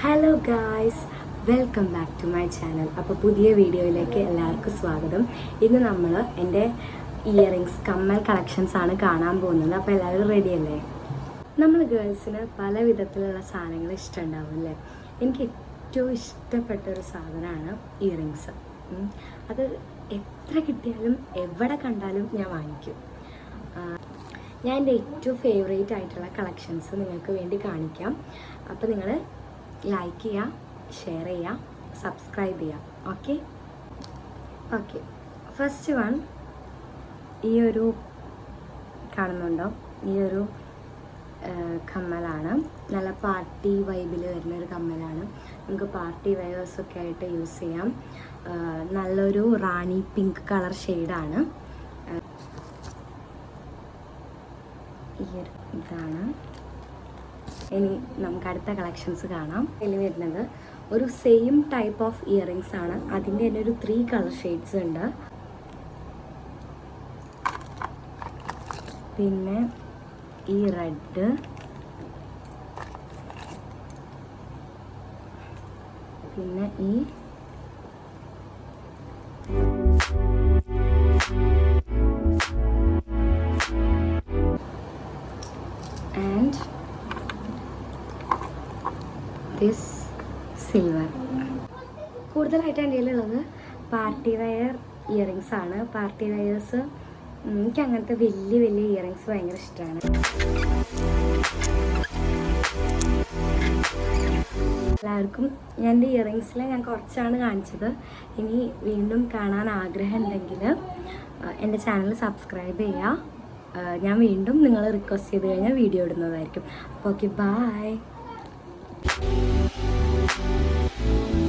Hello guys welcome back to my channel അപ്പോൾ പുതിയ വീഡിയോയിലേക്ക് എല്ലാവർക്കും സ്വാഗതം. ഇന്ന് നമ്മൾ എന്റെ ഇയറിങ്സ് കമ്മൽ കളക്ഷൻസ് ആണ് കാണാൻ പോകുന്നത്. അപ്പോൾ എല്ലാവരും റെഡി അല്ലേ? നമ്മൾ ഗേൾസിന് പല വിധത്തിലുള്ള സാധനങ്ങൾ ഇഷ്ടമുണ്ടാവും അല്ലേ? എനിക്ക് ഏറ്റവും ഇഷ്ടപ്പെട്ട ഒരു സാധനമാണ് ഇയറിങ്സ് അത് എത്ര കിട്ടിയാലും എവിടെ കണ്ടാലും ഞാൻ വാങ്ങിക്കും. ഞാൻ എന്റെ ഏറ്റവും ഫേവറേറ്റ് ആയിട്ടുള്ള കളക്ഷൻസ് നിങ്ങൾക്ക് വേണ്ടി കാണിക്കാം. അപ്പോൾ നിങ്ങൾ ലൈക്ക് ചെയ്യുക ഷെയർ ചെയ്യുക സബ്സ്ക്രൈബ് ചെയ്യുക. ഓക്കെ ഓക്കെ ഫസ്റ്റ് വൺ ഈ ഒരു കാണുന്നുണ്ടോ? ഈ ഒരു കമ്മലാണ്. നല്ല പാർട്ടി വൈബിൽ വരുന്ന ഒരു കമ്മലാണ്. നമുക്ക് പാർട്ടി വയേഴ്സൊക്കെ ആയിട്ട് യൂസ് ചെയ്യാം. നല്ലൊരു റാണി പിങ്ക് കളർ ഷെയ്ഡാണ് ഈ ഒരു ഇതാണ്. ഇനി നമുക്ക് അടുത്ത കളക്ഷൻസ് കാണാം. ഇതിൽ വരുന്നത് ഒരു സെയിം ടൈപ്പ് ഓഫ് ഇയറിങ്സ് ആണ്. അതിന്റെ തന്നെ ഒരു ത്രീ കളർ ഷെയ്ഡ്സ് ഉണ്ട്. പിന്നെ ഈ റെഡ് പിന്നെ ഈ ദിസ് സിൽവർ കൂടുതലായിട്ട് എന്റെ കയ്യിലുള്ളത് പാർട്ടി വെയർ ഇയറിങ്സ് ആണ്. പാർട്ടി വെയേഴ്സ് എനിക്ക് അങ്ങനത്തെ വലിയ വലിയ ഇയറിങ്സ് ഭയങ്കര ഇഷ്ടമാണ്. എല്ലാവർക്കും ഞാൻ എന്റെ ഇയറിങ്സിൽ ഞാൻ കുറച്ചാണ് കാണിച്ചത്. ഇനി വീണ്ടും കാണാൻ ആഗ്രഹം ഉണ്ടെങ്കിൽ എന്റെ ചാനൽ സബ്സ്ക്രൈബ് ചെയ്യുക. ഞാൻ വീണ്ടും നിങ്ങൾ റിക്വസ്റ്റ് ചെയ്ത് കഴിഞ്ഞാൽ വീഡിയോ ഇടുന്നതായിരിക്കും. അപ്പോൾ ഓക്കെ ബായ് Thank you.